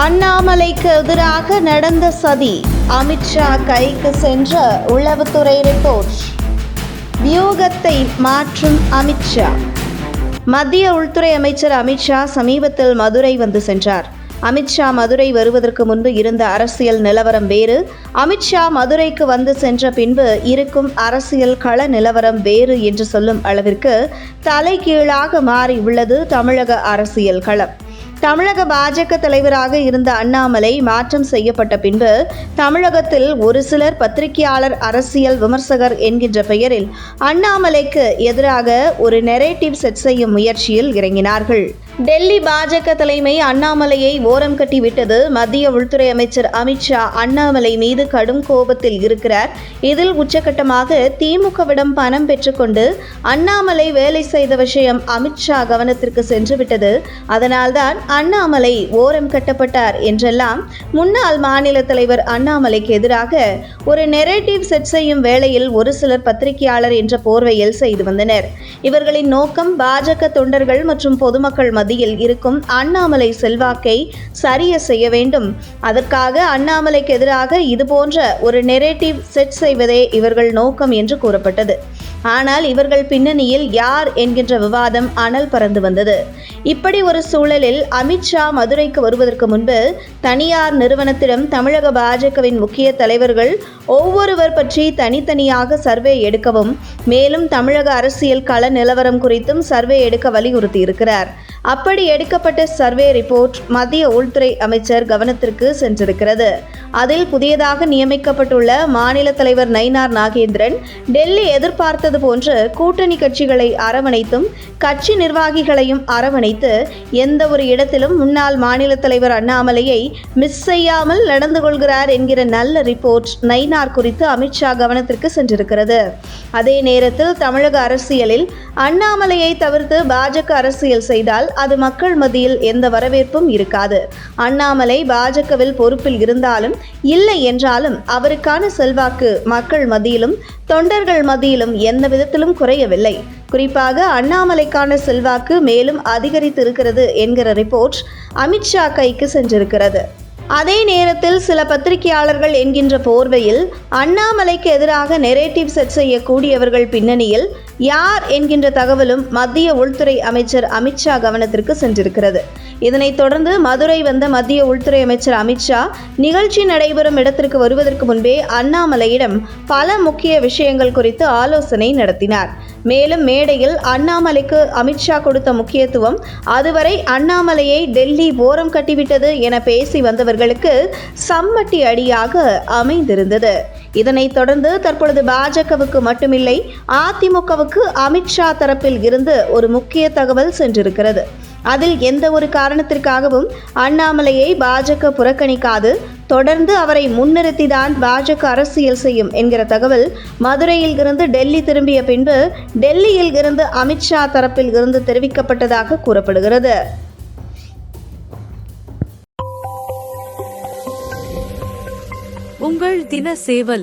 அண்ணாமலைக்கு எதிராக நடந்த சதி. அமித்ஷா கைக்கு சென்ற உளவுத்துறை ரிப்போர்ட். வியூகத்தை மாற்றும் அமித்ஷா மத்திய உள்துறை அமைச்சர் அமித்ஷா சமீபத்தில் மதுரை வந்து சென்றார். அமித்ஷா மதுரை வருவதற்கு முன்பு இருந்த அரசியல் நிலவரம் வேறு. அமித்ஷா மதுரைக்கு வந்து சென்ற பின்பு இருக்கும் அரசியல் கள நிலவரம் வேறு என்று சொல்லும் அளவிற்கு தலைகீழாக மாறி உள்ளது தமிழக அரசியல் களம். தமிழக பாஜக தலைவராக இருந்த அண்ணாமலை மாற்றம் செய்யப்பட்ட பின்பு தமிழகத்தில் ஒரு சிலர் பத்திரிகையாளர் அரசியல் விமர்சகர் என்கின்ற பெயரில் அண்ணாமலைக்கு எதிராக ஒரு நெரேட்டிவ் செட் செய்யும் முயற்சியில் இறங்கினார்கள். டெல்லி பாஜக தலைமை அண்ணாமலையை ஓரம் கட்டிவிட்டது மத்திய உள்துறை அமைச்சர் அமித்ஷா அண்ணாமலை மீது கடும் கோபத்தில் இருக்கிறார். இதில் உச்சகட்டமாக திமுகவிடம் பணம் பெற்றுக்கொண்டு அண்ணாமலை வேலை செய்த விஷயம் அமித்ஷா கவனத்திற்கு சென்றுவிட்டது அதனால்தான் அண்ணாமலை ஓரம் கட்டப்பட்டார் என்றெல்லாம் முன்னாள் மாநில தலைவர் அண்ணாமலைக்கு எதிராக ஒரு நெரேட்டிவ் செட் செய்யும் வேளையில் ஒரு சிலர் பத்திரிகையாளர் என்ற போர்வையில் செய்து வந்தனர். இவர்களின் நோக்கம் பாஜக தொண்டர்கள் மற்றும் பொதுமக்கள் மத்தியில் இருக்கும் அண்ணாமலை செல்வாக்கை சரிய செய்ய வேண்டும். அதற்காக அண்ணாமலைக்கு எதிராக இதுபோன்ற ஒரு நெரேட்டிவ் செட் செய்வதே இவர்கள் நோக்கம் என்று கூறப்பட்டது. ஆனால் இவர்கள் பின்னணியில் யார் என்கின்ற விவாதம் அனல் பறந்து வந்தது. இப்படி ஒரு சூழலில் அமித்ஷா மதுரைக்கு வருவதற்கு முன்பு தனியார் நிறுவனத்திடம் தமிழக பாஜகவின் முக்கிய தலைவர்கள் ஒவ்வொருவர் பற்றி தனித்தனியாக சர்வே எடுக்கவும் மேலும் தமிழக அரசியல் கள நிலவரம் குறித்தும் சர்வே எடுக்க வலியுறுத்தியிருக்கிறார். அப்படி எடுக்கப்பட்ட சர்வே ரிப்போர்ட் மத்திய உள்துறை அமைச்சர் கவனத்திற்கு சென்றிருக்கிறது. அதில் புதியதாக நியமிக்கப்பட்டுள்ள மாநில தலைவர் நயினார் நாகேந்திரன் டெல்லி எதிர்பார்த்தது போன்று கூட்டணி கட்சிகளை அரவணைத்தும் கட்சி நிர்வாகிகளையும் அரவணைத்து எந்த ஒரு இடத்திலும் முன்னாள் மாநில தலைவர் அண்ணாமலையை மிஸ் செய்யாமல் நடந்து கொள்கிறார் என்கிற நல்ல ரிப்போர்ட் நைனார் குறித்து அமித்ஷா கவனத்திற்கு சென்றிருக்கிறது. அதே நேரத்தில் தமிழக அரசியலில் அண்ணாமலையை தவிர்த்து பாஜக அரசியல் செய்தால் அது மக்கள் மத்தியில் எந்த வரவேற்பும் இருக்காது. அண்ணாமலை பாஜகவில் பொறுப்பில் இருந்தாலும் இல்லை என்றாலும் அவருக்கான செல்வாக்கு மக்கள் மத்தியிலும் தொண்டர்கள் மத்தியிலும் எந்த விதத்திலும் குறையவில்லை. குறிப்பாக அண்ணாமலைக்கான செல்வாக்கு மேலும் அதிகரித்திருக்கிறது என்கிற ரிப்போர்ட் அமித்ஷா கைக்கு சென்றிருக்கிறது. அதே நேரத்தில் சில பத்திரிகையாளர்கள் என்கின்ற போர்வையில் அண்ணாமலைக்கு எதிராக நெரேட்டிவ் செட் செய்யக்கூடியவர்கள் பின்னணியில் யார் என்கின்ற தகவலும் மத்திய உள்துறை அமைச்சர் அமித்ஷா கவனத்திற்கு சென்றிருக்கிறது. இதனைத் தொடர்ந்து மதுரை வந்த மத்திய உள்துறை அமைச்சர் அமித்ஷா நிகழ்ச்சி நடைபெறும் இடத்திற்கு வருவதற்கு முன்பே அண்ணாமலையிடம் பல முக்கிய விஷயங்கள் குறித்து ஆலோசனை நடத்தினார். மேலும் மேடையில் அண்ணாமலைக்கு அமித்ஷா கொடுத்த முக்கியத்துவம் அதுவரை அண்ணாமலையை டெல்லி ஓரம் கட்டிவிட்டது என பேசி வந்தவர்களுக்கு சம்மட்டி அடியாக அமைந்திருந்தது. இதனைத் தொடர்ந்து தற்பொழுது பாஜகவுக்கு மட்டுமில்லை அதிமுகவுக்கு அமித்ஷா தரப்பில் இருந்து ஒரு முக்கிய தகவல் சென்றிருக்கிறது. அதில் எந்த ஒரு காரணத்திற்காகவும் அண்ணாமலையை பாஜக புறக்கணிக்காது. தொடர்ந்து அவரை முன்னிறுத்திதான் பாஜக அரசியல் செய்யும் என்கிற தகவல் மதுரையில் இருந்து டெல்லி திரும்பிய பின்பு டெல்லியில் இருந்து அமித்ஷா தரப்பில் இருந்து தெரிவிக்கப்பட்டதாக கூறப்படுகிறது. உங்கள் தின சேவல்